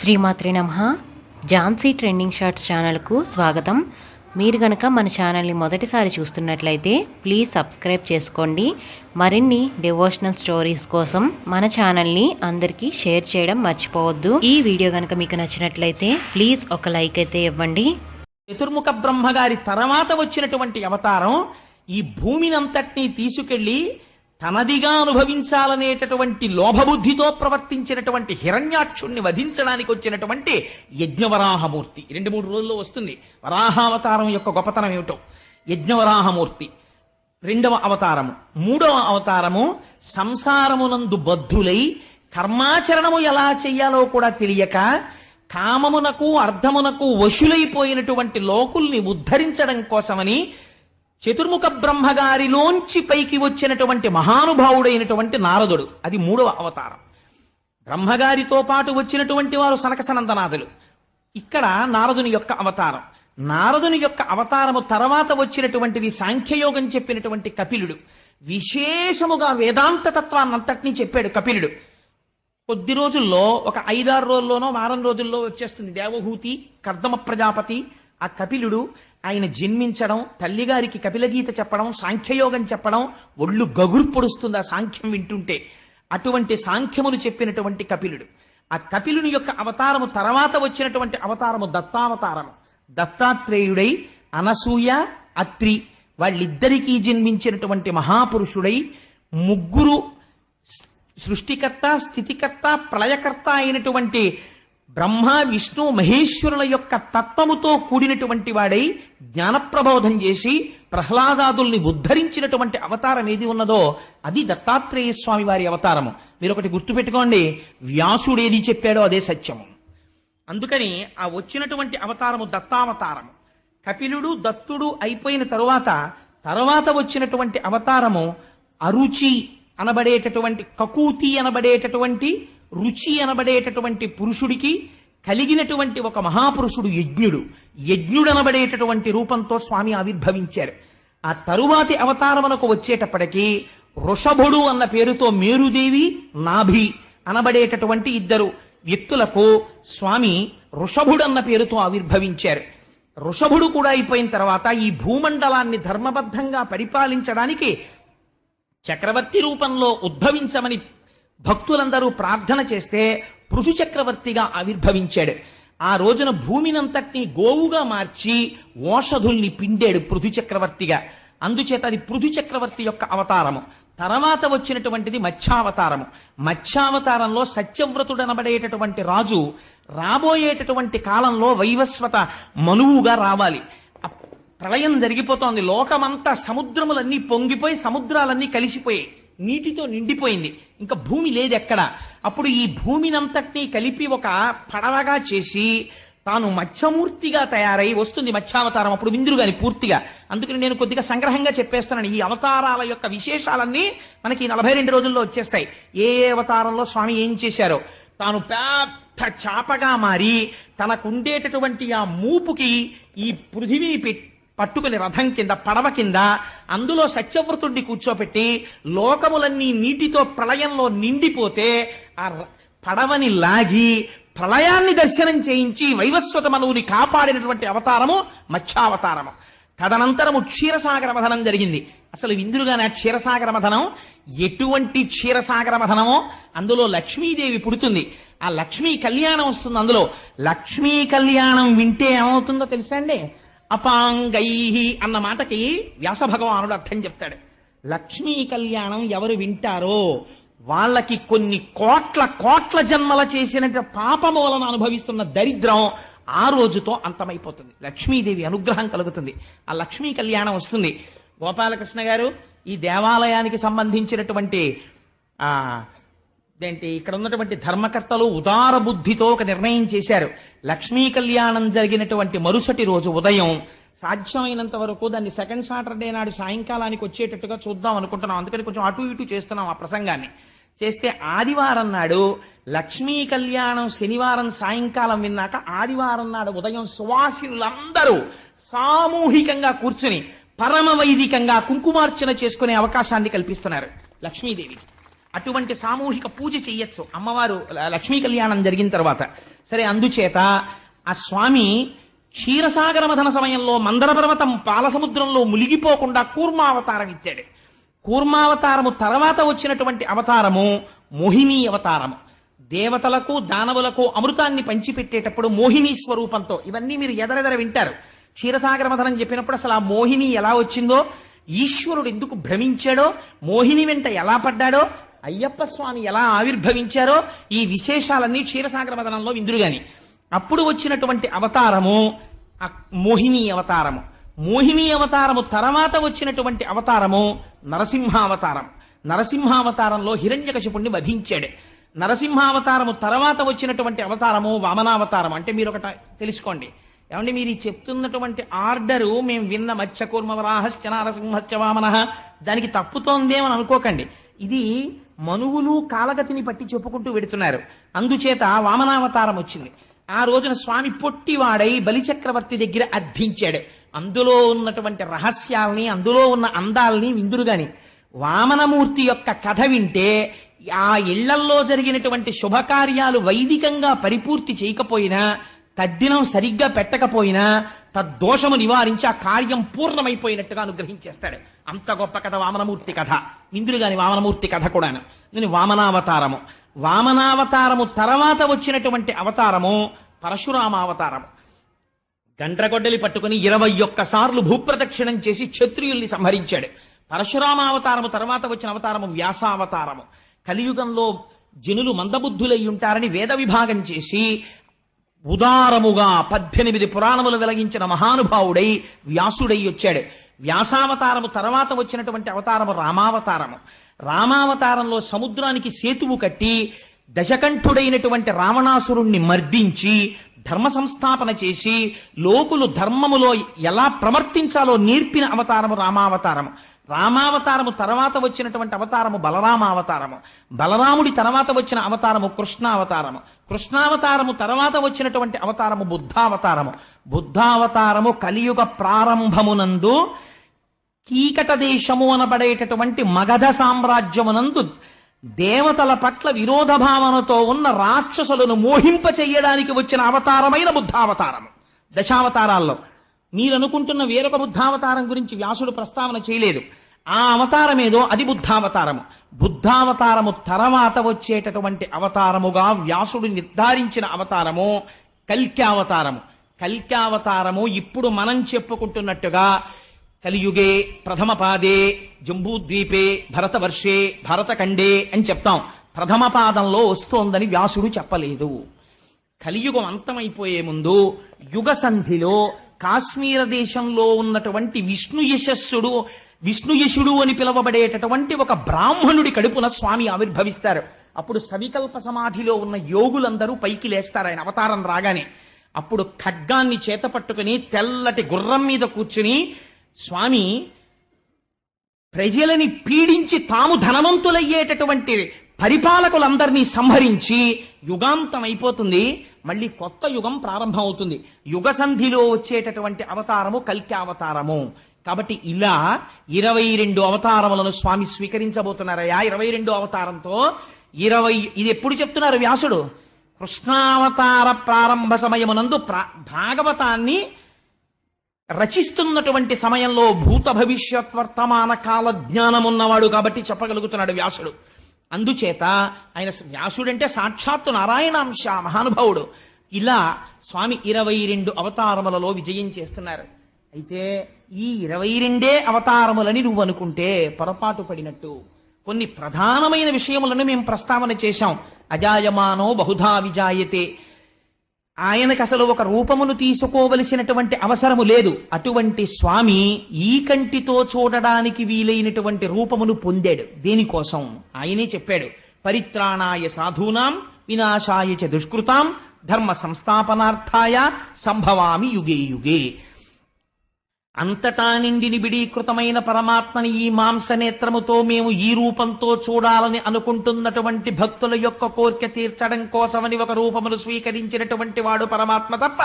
శ్రీమాత్రి నమ. Jhansi trending shorts ఛానల్కు స్వాగతం. మీరు గనక మన ఛానల్ని మొదటిసారి చూస్తున్నట్లయితే ప్లీజ్ సబ్స్క్రైబ్ చేసుకోండి. మరిన్ని డివోషనల్ స్టోరీస్ కోసం మన ఛానల్ని అందరికీ షేర్ చేయడం మర్చిపోవద్దు. ఈ వీడియో కనుక మీకు నచ్చినట్లయితే ప్లీజ్ ఒక లైక్ అయితే ఇవ్వండి. చతుర్ముఖ బ్రహ్మగారి తర్వాత వచ్చినటువంటి అవతారం ఈ భూమినంతటినీ తీసుకెళ్ళి తనదిగా అనుభవించాలనేటటువంటి లోభబుద్ధితో ప్రవర్తించినటువంటి హిరణ్యాక్షుణ్ణి వధించడానికి వచ్చినటువంటి యజ్ఞవరాహమూర్తి. రెండు మూడు రోజుల్లో వస్తుంది. వరాహావతారం యొక్క గొప్పతనం ఏమిటో? యజ్ఞవరాహమూర్తి. రెండవ అవతారము. మూడవ అవతారము సంసారమునందు బద్ధులై కర్మాచరణము ఎలా చెయ్యాలో కూడా తెలియక కామమునకు అర్థమునకు వశులైపోయినటువంటి లోకుల్ని ఉద్ధరించడం కోసమని చతుర్ముఖ బ్రహ్మగారిలోంచి పైకి వచ్చినటువంటి మహానుభావుడైనటువంటి నారదుడు. అది మూడవ అవతారం. బ్రహ్మగారితో పాటు వచ్చినటువంటి వారు సనకసనందనాథులు ఇక్కడ నారదుని యొక్క అవతారం. నారదుని యొక్క అవతారము తర్వాత వచ్చినటువంటిది సాంఖ్యయోగం చెప్పినటువంటి కపిలుడు. విశేషముగా వేదాంత తత్వాన్నంతటినీ చెప్పాడు కపిలుడు. కొద్ది రోజుల్లో ఒక ఐదారు రోజుల్లోనో వారం రోజుల్లో వచ్చేస్తుంది దేవహూతి కర్దమ ప్రజాపతి ఆ కపిలుడు ఆయన జన్మించడం తల్లిగారికి కపిలగీత చెప్పడం సాంఖ్యయోగం చెప్పడం ఒళ్ళు గగురు పొడుస్తుంది ఆ సాంఖ్యం వింటుంటే. అటువంటి సాంఖ్యములు చెప్పినటువంటి కపిలుడు. ఆ కపిలుని యొక్క అవతారము తర్వాత వచ్చినటువంటి అవతారము దత్తావతారము. దత్తాత్రేయుడై అనసూయ అత్రి వాళ్ళిద్దరికీ జన్మించినటువంటి మహాపురుషుడై ముగ్గురు సృష్టికర్త స్థితికర్త ప్రళయకర్త అయినటువంటి బ్రహ్మ విష్ణు మహేశ్వరుల యొక్క తత్వముతో కూడినటువంటి వాడై జ్ఞానప్రబోధం చేసి ప్రహ్లాదాదుల్ని ఉద్ధరించినటువంటి అవతారం ఏది ఉన్నదో అది దత్తాత్రేయ స్వామి వారి అవతారము. మీరు ఒకటి గుర్తుపెట్టుకోండి వ్యాసుడు ఏది చెప్పాడో అదే సత్యము. అందుకని ఆ వచ్చినటువంటి అవతారము దత్తావతారము. కపిలుడు దత్తుడు అయిపోయిన తరువాత తరువాత వచ్చినటువంటి అవతారము అరుచి అనబడేటటువంటి కకూతి అనబడేటటువంటి రుచి అనబడేటటువంటి పురుషుడికి కలిగినటువంటి ఒక మహాపురుషుడు యజ్ఞుడు. యజ్ఞుడనబడేటటువంటి రూపంతో స్వామి ఆవిర్భవించారు. ఆ తరువాతి అవతారమునకు వచ్చేటప్పటికీ వృషభుడు అన్న పేరుతో మేరుదేవి నాభి అనబడేటటువంటి ఇద్దరు వ్యక్తులకు స్వామి వృషభుడు అన్న పేరుతో ఆవిర్భవించారు. వృషభుడు కూడా అయిపోయిన తర్వాత ఈ భూమండలాన్ని ధర్మబద్ధంగా పరిపాలించడానికి చక్రవర్తి రూపంలో ఉద్భవించమని భక్తులందరూ ప్రార్థన చేస్తే పృథు చక్రవర్తిగా ఆవిర్భవించాడు. ఆ రోజున భూమినంతటినీ గోవుగా మార్చి ఓషధుల్ని పిండాడు పృథు చక్రవర్తిగా. అందుచేత అది పృథు చక్రవర్తి యొక్క అవతారము. తర్వాత వచ్చినటువంటిది మత్స్యావతారము. మత్స్యావతారంలో సత్యవ్రతుడనబడేటటువంటి రాజు రాబోయేటటువంటి కాలంలో వైవస్వత మనువుగా రావాలి. ప్రళయం జరిగిపోతోంది. లోకమంతా సముద్రములన్నీ పొంగిపోయి సముద్రాలన్నీ కలిసిపోయాయి. నీటితో నిండిపోయింది. ఇంకా భూమి లేదు ఎక్కడ అప్పుడు ఈ భూమినంతటినీ కలిపి ఒక పడవగా చేసి తాను మత్స్యమూర్తిగా తయారై వస్తుంది మత్స్యావతారం. అప్పుడు విందురు గాని పూర్తిగా. అందుకని నేను కొద్దిగా సంగ్రహంగా చెప్పేస్తున్నాను ఈ అవతారాల యొక్క విశేషాలన్నీ మనకి నలభై రెండు రోజుల్లో వచ్చేస్తాయి. ఏ ఏ అవతారంలో స్వామి ఏం చేశారో. తాను పెద్ద చాపగా మారి తనకుండేటటువంటి ఆ మూపుకి ఈ పృథివిని పెట్టి పట్టుకుని రథం కింద పడవ కింద అందులో సత్యవ్రతుడిని కూర్చోపెట్టి లోకములన్నీ నీటితో ప్రళయంలో నిండిపోతే ఆ ర- పడవని లాగి ప్రళయాన్ని దర్శనం చేయించి వైవస్వత మనువుని కాపాడినటువంటి అవతారము మత్స్యావతారము తదనంతరము క్షీరసాగర మథనం జరిగింది. అసలు విందురుగానే ఆ క్షీరసాగర మథనం? ఎటువంటి క్షీరసాగర మథనమో? అందులో లక్ష్మీదేవి పుడుతుంది. ఆ లక్ష్మీ కళ్యాణం వస్తుంది అందులో. లక్ష్మీ కళ్యాణం వింటే ఏమవుతుందో తెలుసా అండి? అపాంగై అన్న మాటకి వ్యాస భగవానుడు అర్థం చెప్తాడు. లక్ష్మీ కళ్యాణం ఎవరు వింటారో వాళ్ళకి కొన్ని కోట్ల కోట్ల జన్మల చేసిన పాపము వలన అనుభవిస్తున్న దరిద్రం ఆ రోజుతో అంతమైపోతుంది. లక్ష్మీదేవి అనుగ్రహం కలుగుతుంది. ఆ లక్ష్మీ కళ్యాణం వస్తుంది. గోపాలకృష్ణ గారు ఈ దేవాలయానికి సంబంధించినటువంటి ఆ ఏంటి ఇక్కడ ఉన్నటువంటి ధర్మకర్తలు ఉదార బుద్ధితో ఒక నిర్ణయం చేశారు. లక్ష్మీ కళ్యాణం జరిగినటువంటి మరుసటి రోజు ఉదయం సాధ్యమైనంత వరకు దాన్ని సెకండ్ సాటర్డే నాడు సాయంకాలానికి వచ్చేటట్టుగా చూద్దాం అనుకుంటున్నాం. అందుకని కొంచెం అటు ఇటు చేస్తున్నాం ఆ ప్రసంగాన్ని. చేస్తే ఆదివారం నాడు లక్ష్మీ కళ్యాణం శనివారం సాయంకాలం విన్నాక ఆదివారం నాడు ఉదయం సువాసినులందరూ సామూహికంగా కూర్చుని పరమ వైదికంగా కుంకుమార్చన చేసుకునే అవకాశాన్ని కల్పిస్తున్నారు లక్ష్మీదేవి అటువంటి సామూహిక పూజ చేయొచ్చు అమ్మవారు లక్ష్మీ కళ్యాణం జరిగిన తర్వాత. సరే అందుచేత ఆ స్వామి క్షీరసాగర మధన సమయంలో మందర పర్వతం పాలసముద్రంలో మునిగిపోకుండా కూర్మావతారం ఇచ్చాడు. కూర్మావతారము తర్వాత వచ్చినటువంటి అవతారము మోహిని అవతారము. దేవతలకు దానవులకు అమృతాన్ని పంచిపెట్టేటప్పుడు మోహిని స్వరూపంతో ఇవన్నీ మీరు ఎదరెదర వింటారు. క్షీరసాగర మథనం చెప్పినప్పుడు అసలు ఆ మోహిని ఎలా వచ్చిందో ఈశ్వరుడు ఎందుకు భ్రమించాడో మోహిని వెంట ఎలా పడ్డాడో అయ్యప్ప స్వామి ఎలా ఆవిర్భవించారో ఈ విశేషాలన్నీ క్షీరసాగర వదనంలో ఇంద్రుగాని అప్పుడు వచ్చినటువంటి అవతారము మోహిని అవతారము. మోహిని అవతారము తర్వాత వచ్చినటువంటి అవతారము నరసింహావతారం. నరసింహావతారంలో హిరణ్యకశిపుణ్ణి వధించాడు. నరసింహావతారము తర్వాత వచ్చినటువంటి అవతారము వామనావతారం. అంటే మీరు ఒకట తెలుసుకోండి. ఏమంటే మీరు ఈ చెప్తున్నటువంటి ఆర్డరు మేము విన్న మత్స్యకూర్మవరాహశ్చ నరసింహశ్చ వామన. దానికి తప్పుతోందేమని అనుకోకండి. ఇది మనువులు కాలగతిని పట్టి చెప్పుకుంటూ వెడుతున్నారు. అందుచేత వామనావతారం వచ్చింది. ఆ రోజున స్వామి పొట్టివాడై బలిచక్రవర్తి దగ్గర అర్థించాడు. అందులో ఉన్నటువంటి రహస్యాల్ని అందులో ఉన్న అందాల్ని విందురుగాని వామనమూర్తి యొక్క కథ వింటే ఆ ఇళ్ళల్లో జరిగినటువంటి శుభకార్యాలు వైదికంగా పరిపూర్తి చేయకపోయినా తద్దినం సరిగ్గా పెట్టకపోయినా తద్దోషము నివారించి ఆ కార్యం పూర్ణమైపోయినట్టుగా అనుగ్రహించేస్తాడు. అంత గొప్ప కథ వామనమూర్తి కథ. ఇంద్రుడు గాని వామనమూర్తి కథ కూడాను. దీని వామనావతారము. వామనావతారము తర్వాత వచ్చినటువంటి అవతారము పరశురామావతారము. గండ్రగొడ్డలి పట్టుకుని ఇరవై ఒక్క సార్లు భూప్రదక్షిణం చేసి క్షత్రియుల్ని సంహరించాడు. పరశురామావతారము తర్వాత వచ్చిన అవతారము వ్యాసావతారము. కలియుగంలో జనులు మందబుద్ధులై ఉంటారని వేద విభాగం చేసి ఉదారముగా పద్దెనిమిది పురాణములు వెలగించిన మహానుభావుడై వ్యాసుడై వచ్చాడు. వ్యాసావతారము తర్వాత వచ్చినటువంటి అవతారము రామావతారము. రామావతారంలో సముద్రానికి సేతువు కట్టి దశకంఠుడైనటువంటి రావణాసురుణ్ణి మర్దించి ధర్మ సంస్థాపన చేసి లోకులు ధర్మములో ఎలా ప్రవర్తించాలో నేర్పిన అవతారము రామావతారము. రామావతారము తర్వాత వచ్చినటువంటి అవతారము బలరామావతారము బలరాముడి తర్వాత వచ్చిన అవతారము కృష్ణావతారము కృష్ణావతారము తర్వాత వచ్చినటువంటి అవతారము బుద్ధావతారము. బుద్ధావతారము కలియుగ ప్రారంభమునందు కీకట దేశము అనబడేటటువంటి మగధ సామ్రాజ్యమునందు దేవతల పట్ల విరోధ భావనతో ఉన్న రాక్షసులను మోహింప చేయడానికి వచ్చిన అవతారమైన బుద్ధావతారము. దశావతారాల్లో. మీరు అనుకుంటున్న వేరొక బుద్ధావతారం గురించి వ్యాసుడు ప్రస్తావన చేయలేదు. ఆ అవతారం ఏదో అది బుద్ధావతారము. బుద్ధావతారము తర్వాత వచ్చేటటువంటి అవతారముగా వ్యాసుడు నిర్ధారించిన అవతారము కల్క్యావతారము. కల్క్యావతారము ఇప్పుడు మనం చెప్పుకుంటున్నట్టుగా కలియుగే ప్రథమ పాదే జంబూద్వీపే భరతవర్షే భరతఖండే అని చెప్తాం. ప్రథమ పాదంలో వస్తోందని వ్యాసుడు చెప్పలేదు. కలియుగం అంతమైపోయే ముందు యుగ సంధిలో కాశ్మీర దేశంలో ఉన్నటువంటి విష్ణు యశస్సుడు విష్ణు యశుడు అని పిలువబడేటటువంటి ఒక బ్రాహ్మణుడి కడుపున స్వామి ఆవిర్భవిస్తారు. అప్పుడు సవికల్ప సమాధిలో ఉన్న యోగులందరూ పైకి లేస్తారు ఆయన అవతారం రాగానే. అప్పుడు ఖడ్గాన్ని చేత పట్టుకుని తెల్లటి గుర్రం మీద కూర్చుని స్వామి ప్రజలని పీడించి తాము ధనవంతులయ్యేటటువంటి పరిపాలకులందరినీ సంహరించి యుగాంతం అయిపోతుంది. మళ్ళీ కొత్త యుగం ప్రారంభం అవుతుంది యుగ సంధిలో వచ్చేటటువంటి అవతారము కల్కి అవతారము. కాబట్టి ఇలా ఇరవై రెండు అవతారములను స్వామి స్వీకరించబోతున్నారయ్యా. ఇరవై రెండు అవతారంతో ఇరవై ఇది ఎప్పుడు చెప్తున్నారు వ్యాసుడు? కృష్ణావతార ప్రారంభ సమయమునందు ప్రా భాగవతాన్ని రచిస్తున్నటువంటి సమయంలో భూత భవిష్యత్ వర్తమాన కాల జ్ఞానం ఉన్నవాడు కాబట్టి చెప్పగలుగుతున్నాడు వ్యాసుడు. అందుచేత ఆయన వ్యాసుడంటే సాక్షాత్తు నారాయణాంశ మహానుభావుడు. ఇలా స్వామి ఇరవై రెండు అవతారములలో విజయం చేస్తున్నారు. అయితే ఈ ఇరవై రెండే అవతారములని నువ్వు అనుకుంటే పొరపాటు పడినట్టు. కొన్ని ప్రధానమైన విషయములను మేము ప్రస్తావన చేశాం. అజాయమానో బహుధా విజాయతే. ఆయనకు అసలు ఒక రూపమును తీసుకోవలసినటువంటి అవసరము లేదు. అటువంటి స్వామి ఈ కంటితో చూడడానికి వీలైనటువంటి రూపమును పొందాడు. దేనికోసం? ఆయనే చెప్పాడు. పరిత్రాణాయ సాధూనాం వినాశాయ చ దుష్కృతాం ధర్మ సంస్థాపనార్థాయ సంభవామి యుగే యుగే. అంతటా నిండి నిబిడీకృతమైన పరమాత్మని ఈ మాంసనేత్రముతో మేము ఈ రూపంతో చూడాలని అనుకుంటున్నటువంటి భక్తుల యొక్క కోరిక తీర్చడం కోసమని ఒక రూపమును స్వీకరించినటువంటి వాడు పరమాత్మ తప్ప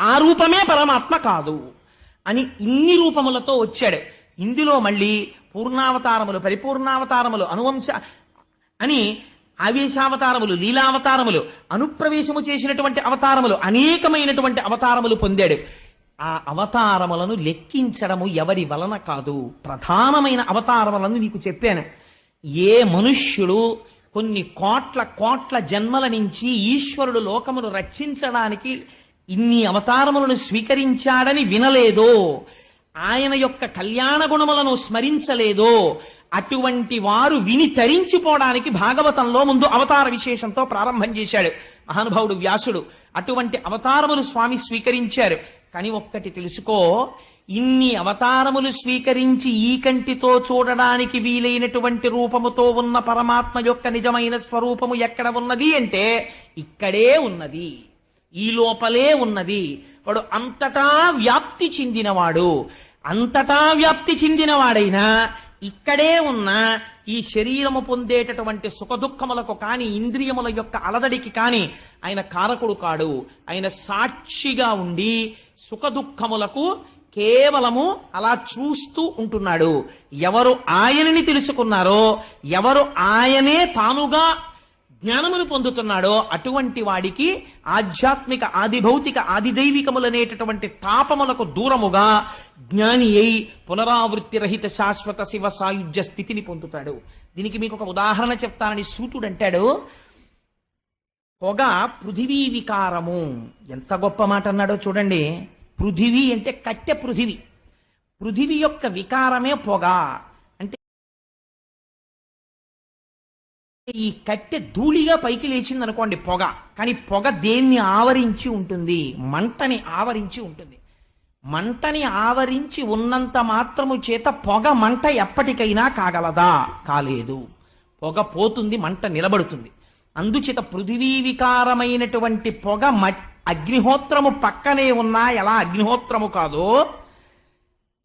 ఆ రూపమే పరమాత్మ కాదు అని ఇన్ని రూపములతో వచ్చాడు. ఇందులో మళ్ళీ పూర్ణావతారములు పరిపూర్ణావతారములు అనువంశ అని ఆవేశావతారములు లీలావతారములు అనుప్రవేశము చేసినటువంటి అవతారములు అనేకమైనటువంటి అవతారములు పొందాడు. ఆ అవతారములను లెక్కించడము ఎవరి వలన కాదు. ప్రధానమైన అవతారములను నీకు చెప్పాను. ఏ మనుష్యుడు కొన్ని కోట్ల కోట్ల జన్మల నుంచి ఈశ్వరుడు లోకమును రక్షించడానికి ఇన్ని అవతారములను స్వీకరించాడని వినలేదో ఆయన యొక్క కళ్యాణ గుణములను స్మరించలేదో అటువంటి వారు విని తరించిపోవడానికి భాగవతంలో ముందు అవతార విశేషంతో ప్రారంభం చేశాడు. మహానుభావుడు వ్యాసుడు అటువంటి అవతారములు స్వామి స్వీకరించారు. కానీ ఒక్కటి తెలుసుకో ఇన్ని అవతారములు స్వీకరించి ఈ కంటితో చూడడానికి వీలైనటువంటి రూపముతో ఉన్న పరమాత్మ యొక్క నిజమైన స్వరూపము ఎక్కడ ఉన్నది అంటే ఇక్కడే ఉన్నది. ఈ లోపలే ఉన్నది. వాడు అంతటా వ్యాప్తి చెందినవాడు. అంతటా వ్యాప్తి చెందినవాడైనా ఇక్కడే ఉన్న ఈ శరీరము పొందేటటువంటి సుఖదుఖములకు కాని ఇంద్రియముల యొక్క అలదడికి కాని ఆయన కారకుడు కాడు. ఆయన సాక్షిగా ఉండి సుఖదుఖములకు కేవలము అలా చూస్తూ ఉంటున్నాడు. ఎవరు ఆయనని తెలుసుకున్నారో ఎవరు ఆయనే తానుగా జ్ఞానమును పొందుతున్నాడో అటువంటి వాడికి ఆధ్యాత్మిక ఆదిభౌతిక ఆదిదైవికములనేటటువంటి తాపములకు దూరముగా జ్ఞాని అయి పునరావృత్తి రహిత శాశ్వత శివ సాయుధ్య స్థితిని పొందుతాడు. దీనికి మీకు ఒక ఉదాహరణ చెప్తానని సూతుడు అంటాడు పొగ పృథివీ వికారము. ఎంత గొప్ప మాట అన్నాడో చూడండి. పృథివీ అంటే కట్టె పృథివీ. పృథివీ యొక్క వికారమే పొగ. అంటే ఈ కట్టె ధూళిగా పైకి లేచింది అనుకోండి పొగ. కానీ పొగ దేన్ని ఆవరించి ఉంటుంది? మంటని ఆవరించి ఉంటుంది. మంటని ఆవరించి ఉన్నంత మాత్రము చేత పొగ మంట ఎప్పటికైనా కాగలదా? కాలేదు. పొగ పోతుంది మంట నిలబడుతుంది. అందుచేత పృథివీ వికారమైనటువంటి పొగ అగ్నిహోత్రము పక్కనే ఉన్నా ఎలా అగ్నిహోత్రము కాదో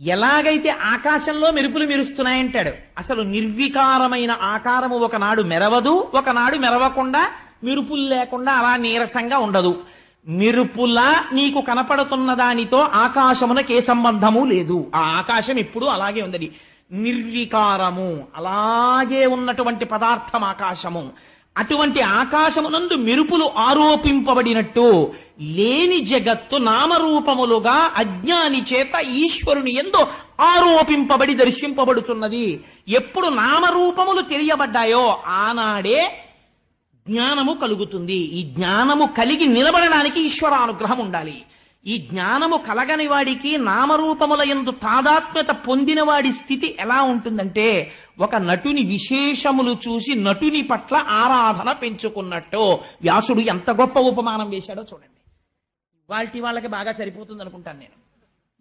ఎలాగైతే ఆకాశంలో మెరుపులు మెరుస్తున్నాయంటాడు అసలు నిర్వికారమైన ఆకారము ఒకనాడు మెరవదు ఒకనాడు మెరవకుండా మెరుపులు లేకుండా అలా నీరసంగా ఉండదు. మెరుపులా నీకు కనపడుతున్న దానితో ఆకాశమునకే సంబంధము లేదు. ఆ ఆకాశం ఇప్పుడు అలాగే ఉందది. నిర్వికారము అలాగే ఉన్నటువంటి పదార్థం ఆకాశము. అటువంటి ఆకాశమునందు మెరుపులు ఆరోపింపబడినట్టు లేని జగత్తు నామరూపములుగా అజ్ఞాని చేత ఈశ్వరుని ఎందు ఆరోపింపబడి దర్శింపబడుచున్నది. ఎప్పుడు నామరూపములు తెలియబడ్డాయో ఆనాడే జ్ఞానము కలుగుతుంది. ఈ జ్ఞానము కలిగి నిలబడడానికి ఈశ్వరానుగ్రహం ఉండాలి. ఈ జ్ఞానము కలగని వాడికి నామరూపముల ఎందు తాదాత్మ్యత పొందిన వాడి స్థితి ఎలా ఉంటుందంటే ఒక నటుని విశేషములు చూసి నటుని పట్ల ఆరాధన పెంచుకున్నట్టు. వ్యాసుడు ఎంత గొప్ప ఉపమానం వేశాడో చూడండి. వాళ్ళకి వాళ్ళకి బాగా సరిపోతుంది అనుకుంటాను నేను.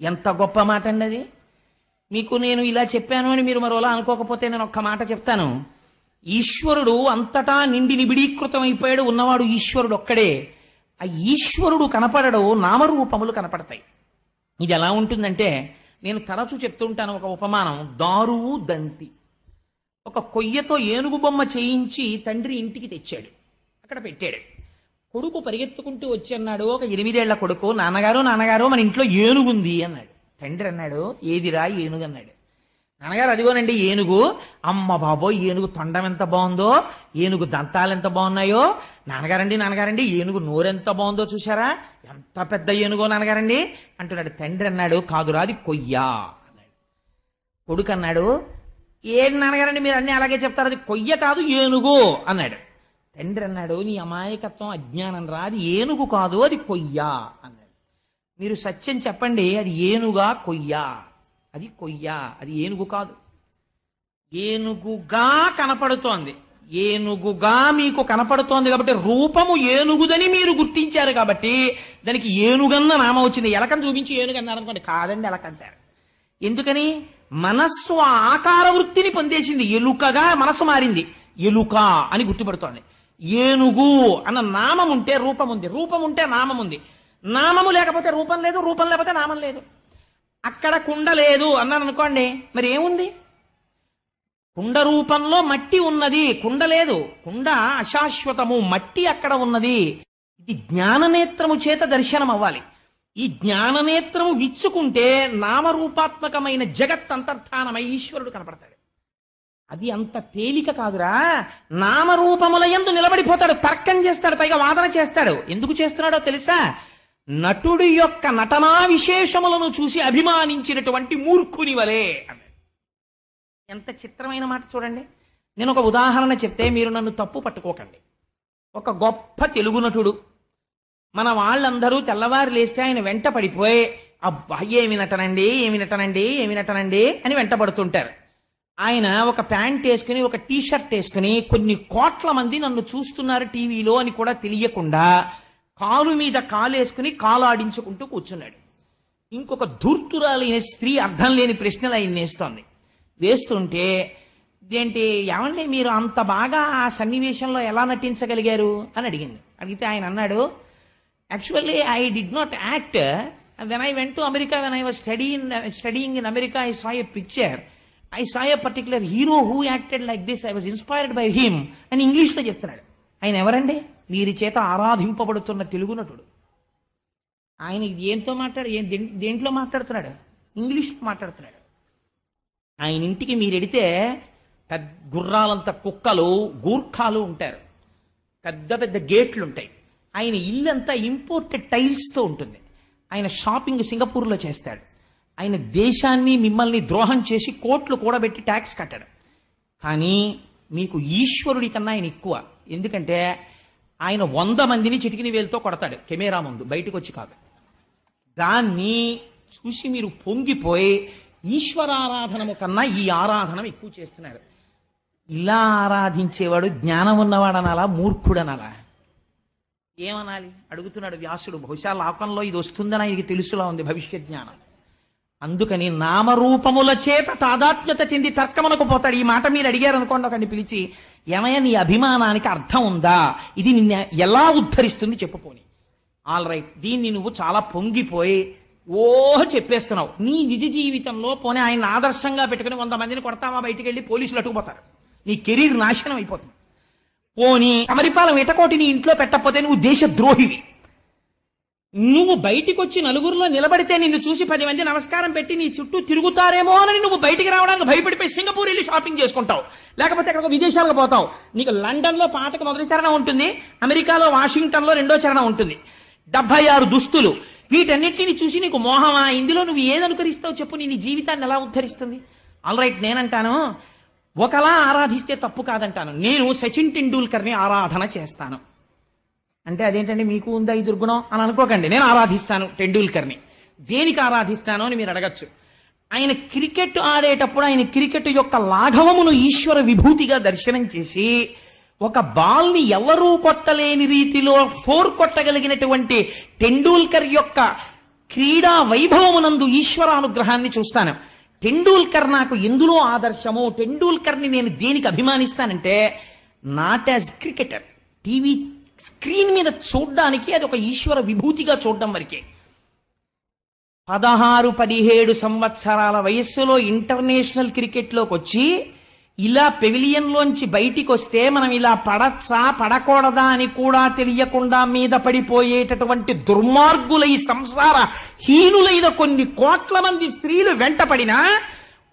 ఎంత గొప్ప మాట అండి అది. మీకు నేను ఇలా చెప్పాను అని మీరు మరోలా అనుకోకపోతే నేను ఒక్క మాట చెప్తాను. ఈశ్వరుడు అంతటా నిండి నిబిడీకృతం అయిపోయాడు ఉన్నవాడు ఈశ్వరుడు ఒక్కడే. ఆ ఈశ్వరుడు కనపడడు నామరూపములు కనపడతాయి. ఇది ఎలా ఉంటుందంటే నేను తరచూ చెప్తుంటాను ఒక ఉపమానం దారువు దంతి. ఒక కొయ్యతో ఏనుగు బొమ్మ చేయించి తండ్రి ఇంటికి తెచ్చాడు. అక్కడ పెట్టాడు. కొడుకు పరిగెత్తుకుంటూ వచ్చి అన్నాడు ఒక ఎనిమిదేళ్ళ కొడుకు నాన్నగారు నాన్నగారు మన ఇంట్లో ఏనుగుంది అన్నాడు. తండ్రి అన్నాడు ఏదిరా ఏనుగు అన్నాడు. నాన్నగారు అదిగోనండి ఏనుగు. అమ్మ బాబోయ్ ఏనుగు తొండం ఎంత బాగుందో ఏనుగు దంతాలు ఎంత బాగున్నాయో. నాన్నగారండి నాన్నగారండి ఏనుగు నోరెంత బాగుందో చూసారా ఎంత పెద్ద ఏనుగో నాన్నగారండి? అంటున్నాడు తండ్రి అన్నాడు కాదురా అది కొయ్యా. అన్నాడు కొడుకు అన్నాడు ఏం నాన్నగారండి మీరు అన్ని అలాగే చెప్తారు అది కొయ్య కాదు ఏనుగు. అన్నాడు. తండ్రి అన్నాడు నీ అమాయకత్వం అజ్ఞానం రా అది ఏనుగు కాదు అది కొయ్య. అన్నాడు. మీరు సత్యం చెప్పండి అది ఏనుగా కొయ్య? అది కొయ్య అది ఏనుగు కాదు. ఏనుగుగా కనపడుతోంది. ఏనుగుగా మీకు కనపడుతోంది కాబట్టి రూపము ఏనుగుదని మీరు గుర్తించారు కాబట్టి దానికి ఏనుగన్న నామం వచ్చింది. ఎలకని చూపించి ఏనుగన్నారు అనుకోండి కాదండి ఎలకంటారు. ఎందుకని? మనస్సు ఆకార వృత్తిని పొందేసింది. ఎలుకగా మనసు మారింది. ఎలుక అని గుర్తుపడుతోంది. ఏనుగు అన్న నామం ఉంటే రూపం ఉంది. రూపం ఉంటే నామం ఉంది. నామము లేకపోతే రూపం లేదు రూపం లేకపోతే నామం లేదు. అక్కడ కుండ లేదు అన్నాను అనుకోండి మరి ఏముంది? కుండ రూపంలో మట్టి ఉన్నది కుండ లేదు. కుండ అశాశ్వతము మట్టి అక్కడ ఉన్నది. ఇది జ్ఞాననేత్రము చేత దర్శనం అవ్వాలి ఈ జ్ఞాననేత్రము విచ్చుకుంటే నామరూపాత్మకమైన జగత్ అంతర్ధానమై ఈశ్వరుడు కనపడతాడు. అది అంత తేలిక కాదురా. నామరూపముల ఎందు నిలబడిపోతాడు తర్కం చేస్తాడు పైగా వాదన చేస్తాడు. ఎందుకు చేస్తున్నాడో తెలుసా? నటుడి యొక్క నటనా విశేషములను చూసి అభిమానించినటువంటి మూర్ఖుని వలే అన్నాడు. ఎంత చిత్రమైన మాట చూడండి. నేను ఒక ఉదాహరణ చెప్తే మీరు నన్ను తప్పు పట్టుకోకండి. ఒక గొప్ప తెలుగు నటుడు. మన వాళ్ళందరూ తెల్లవారు లేస్తే ఆయన వెంట పడిపోయి అబ్బా ఏమి నటనండి ఏమి నటనండి ఏమి నటనండి అని వెంట పడుతుంటారు. ఆయన ఒక ప్యాంట్ వేసుకుని ఒక టీ షర్ట్ వేసుకుని కొన్ని కోట్ల మంది నన్ను చూస్తున్నారు టీవీలో అని కూడా తెలియకుండా కాలు మీద కాలు వేసుకుని కాలు ఆడించుకుంటూ కూర్చున్నాడు. ఇంకొక ధూర్తురాలైన స్త్రీ అర్థం లేని ప్రశ్నలు ఆయన వేస్తోంది వేస్తుంటే ఏంటి ఏమండి మీరు అంత బాగా ఆ సన్నివేశంలో ఎలా నటించగలిగారు? అని అడిగింది. అడిగితే ఆయన అన్నాడు actually I did not act. When I went to America when I was study studying in America I saw a picture. I saw a particular hero who acted like this. I was inspired by him. అని ఇంగ్లీష్లో చెప్తున్నాడు. ఆయన ఎవరండి? వీరి చేత ఆరాధింపబడుతున్న తెలుగు నటుడు. ఆయన ఇది ఏంతో మాట్లాడు ఏం దేంట్లో మాట్లాడుతున్నాడు? ఇంగ్లీష్లో మాట్లాడుతున్నాడు. ఆయన ఇంటికి మీరు ఎడితే పెద్ద గుర్రాలంత కుక్కలు గూర్ఖాలు ఉంటారు. పెద్ద పెద్ద గేట్లు ఉంటాయి ఆయన ఇల్లంతా ఇంపోర్టెడ్ టైల్స్తో ఉంటుంది. ఆయన షాపింగ్ సింగపూర్లో చేస్తాడు. ఆయన దేశాన్ని మిమ్మల్ని ద్రోహం చేసి కోట్లు కూడబెట్టి ట్యాక్స్ కట్టాడు. కానీ మీకు ఈశ్వరుడి కన్నా ఆయన ఎక్కువ. ఎందుకంటే ఆయన వంద మందిని చిటికిన వేలుతో కొడతాడు కెమెరా ముందు బయటకు వచ్చి కాదు. దాన్ని చూసి మీరు పొంగిపోయి ఈశ్వరారాధనము కన్నా ఈ ఆరాధన ఎక్కువ చేస్తున్నారు. ఇలా ఆరాధించేవాడు జ్ఞానం ఉన్నవాడు మూర్ఖుడనాలా? ఏమనాలి? అడుగుతున్నాడు వ్యాసుడు బహుశా లోకంలో ఇది వస్తుందని ఆయనకి తెలుసులా ఉంది భవిష్య జ్ఞానం. అందుకని నామరూపముల చేత తాదాత్మ్యత చెంది తర్కమునకు పోతాడు. ఈ మాట మీరు అడిగారు అనుకోండి ఒకరిని పిలిచి ఏమయ్య నీ అభిమానానికి అర్థం ఉందా? ఇది నిన్న ఎలా ఉద్ధరిస్తుంది చెప్పుపోని ఆల్ రైట్ దీన్ని నువ్వు చాలా పొంగిపోయి ఓహ్ చెప్పేస్తున్నావు. నీ నిజ జీవితంలో పోనీ ఆయన ఆదర్శంగా పెట్టుకుని వంద మందిని కొడతామా బయటికి వెళ్ళి పోలీసులు అట్టుకుపోతారు నీ కెరీర్ నాశనం అయిపోతుంది. పోనీ అమరిపాలెం ఇటకోటి నీ ఇంట్లో పెట్టకపోతే నువ్వు దేశ ద్రోహివి నువ్వు బయటికి వచ్చి నలుగురిలో నిలబడితే నిన్ను చూసి పది మంది నమస్కారం పెట్టి నీ చుట్టూ తిరుగుతారేమో అని నువ్వు బయటికి రావడానికి భయపడిపోయి సింగపూర్ వెళ్ళి షాపింగ్ చేసుకుంటావు. లేకపోతే అక్కడ విదేశాలకు పోతావు. నీకు లండన్లో పాతకు పాటకు మొదటి చరణం ఉంటుంది అమెరికాలో వాషింగ్టన్లో రెండో చరణం ఉంటుంది. డెబ్బై ఆరు దుస్తులు. వీటన్నిటిని చూసి నీకు మోహమా? ఇందులో నువ్వు ఏది అనుకరిస్తావు చెప్పు? నీ నీ జీవితాన్ని ఎలా ఉద్ధరిస్తుంది? ఆల్ రైట్ నేనంటాను ఒకలా ఆరాధిస్తే తప్పు కాదంటాను. నేను సచిన్ టెండూల్కర్ని ఆరాధన చేస్తాను. అంటే అదేంటంటే మీకు ఉందా ఈ దుర్గుణం అని అనుకోకండి. నేను ఆరాధిస్తాను టెండూల్కర్ని. దేనికి ఆరాధిస్తాను అని మీరు అడగచ్చు. ఆయన క్రికెట్ ఆడేటప్పుడు ఆయన క్రికెట్ యొక్క లాఘవమును ఈశ్వర విభూతిగా దర్శనం చేసి ఒక బాల్ని ఎవరూ కొట్టలేని రీతిలో ఫోర్ కొట్టగలిగినటువంటి టెండూల్కర్ యొక్క క్రీడా వైభవమునందు ఈశ్వర అనుగ్రహాన్ని చూస్తాను. టెండూల్కర్ నాకు ఎందులో ఆదర్శము టెండూల్కర్ని నేను దేనికి అభిమానిస్తానంటే not as cricketer TV screen మీద చూడ్డానికి అది ఒక ఈశ్వర విభూతిగా చూడడం వరకే. పదహారు పదిహేడు సంవత్సరాల వయస్సులో ఇంటర్నేషనల్ క్రికెట్లోకి వచ్చి ఇలా పెవిలియన్లోంచి బయటికి వస్తే మనం ఇలా పడచ్చా పడకూడదా అని కూడా తెలియకుండా మీద పడిపోయేటటువంటి దుర్మార్గులై సంసార హీనులైన కొన్ని కోట్ల మంది స్త్రీలు వెంటపడినా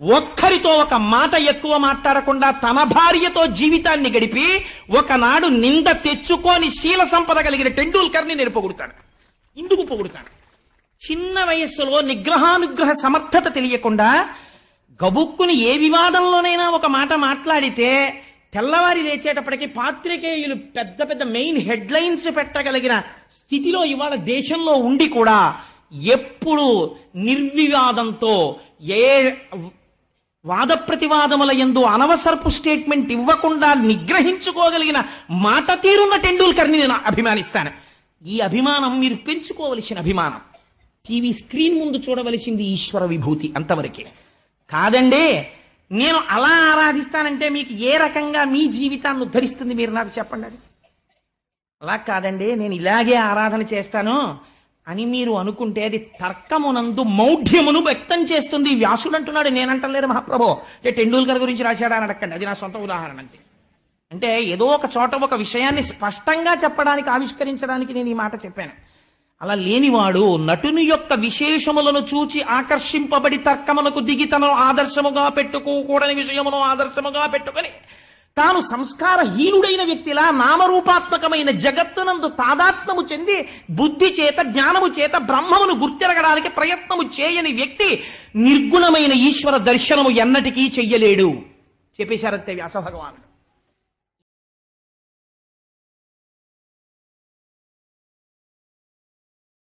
ఒక్కరితో ఒక మాట ఎక్కువ మాట్లాడకుండా తన భార్యతో జీవితాన్ని గడిపి ఒకనాడు నింద తెచ్చుకొని శీల సంపద కలిగిన టెండూల్కర్ని నేను పొగుడుతాను. ఇందుకు పొగుడుతాను. చిన్న వయస్సులో నిగ్రహానుగ్రహ సమర్థత తెలియకుండా గబుక్కుని ఏ వివాదంలోనైనా ఒక మాట మాట్లాడితే తెల్లవారి లేచేటప్పటికి పాత్రికేయులు పెద్ద పెద్ద మెయిన్ హెడ్లైన్స్ పెట్టగలిగిన స్థితిలో ఇవాళ దేశంలో ఉండి కూడా ఎప్పుడు నిర్వివాదంతో ఏ వాద ప్రతివాదముల ఎందు అనవసరపు స్టేట్మెంట్ ఇవ్వకుండా నిగ్రహించుకోగలిగిన మాట తీరున్న టెండూల్కర్ని నేను అభిమానిస్తాను. ఈ అభిమానం మీరు పెంచుకోవలసిన అభిమానం. టీవీ స్క్రీన్ ముందు చూడవలసింది ఈశ్వర విభూతి అంతవరకే. కాదండి నేను అలా ఆరాధిస్తానంటే మీకు ఏ రకంగా మీ జీవితాన్ని ఉద్ధరిస్తుంది మీరు నాకు చెప్పండి అది. అలా కాదండి నేను ఇలాగే ఆరాధన చేస్తాను. అని మీరు అనుకుంటే అది తర్కమునందు మౌఢ్యమును వ్యక్తం చేస్తుంది. వ్యాసుడు అంటున్నాడు నేనంటలేదు మహాప్రభు. అంటే టెండూల్కర్ గురించి రాశాడా అని అడగండి అది నా సొంత ఉదాహరణ అంటే అంటే ఏదో ఒక చోట ఒక విషయాన్ని స్పష్టంగా చెప్పడానికి ఆవిష్కరించడానికి నేను ఈ మాట చెప్పాను. అలా లేనివాడు నటుని యొక్క విశేషములను చూచి ఆకర్షింపబడి తర్కములకు దిగి తనను ఆదర్శముగా పెట్టుకోకూడని విషయమును ఆదర్శముగా పెట్టుకొని తాను సంస్కారహీనుడైన వ్యక్తిలా నామరూపాత్మకమైన జగత్తునందు తాదాత్మము చెంది బుద్ధి చేత జ్ఞానము చేత బ్రహ్మమును గుర్తిరగడానికి ప్రయత్నము చేయని వ్యక్తి నిర్గుణమైన ఈశ్వర దర్శనము ఎన్నటికీ చెయ్యలేడు. చెప్పేశారంతే వ్యాస భగవానుడు.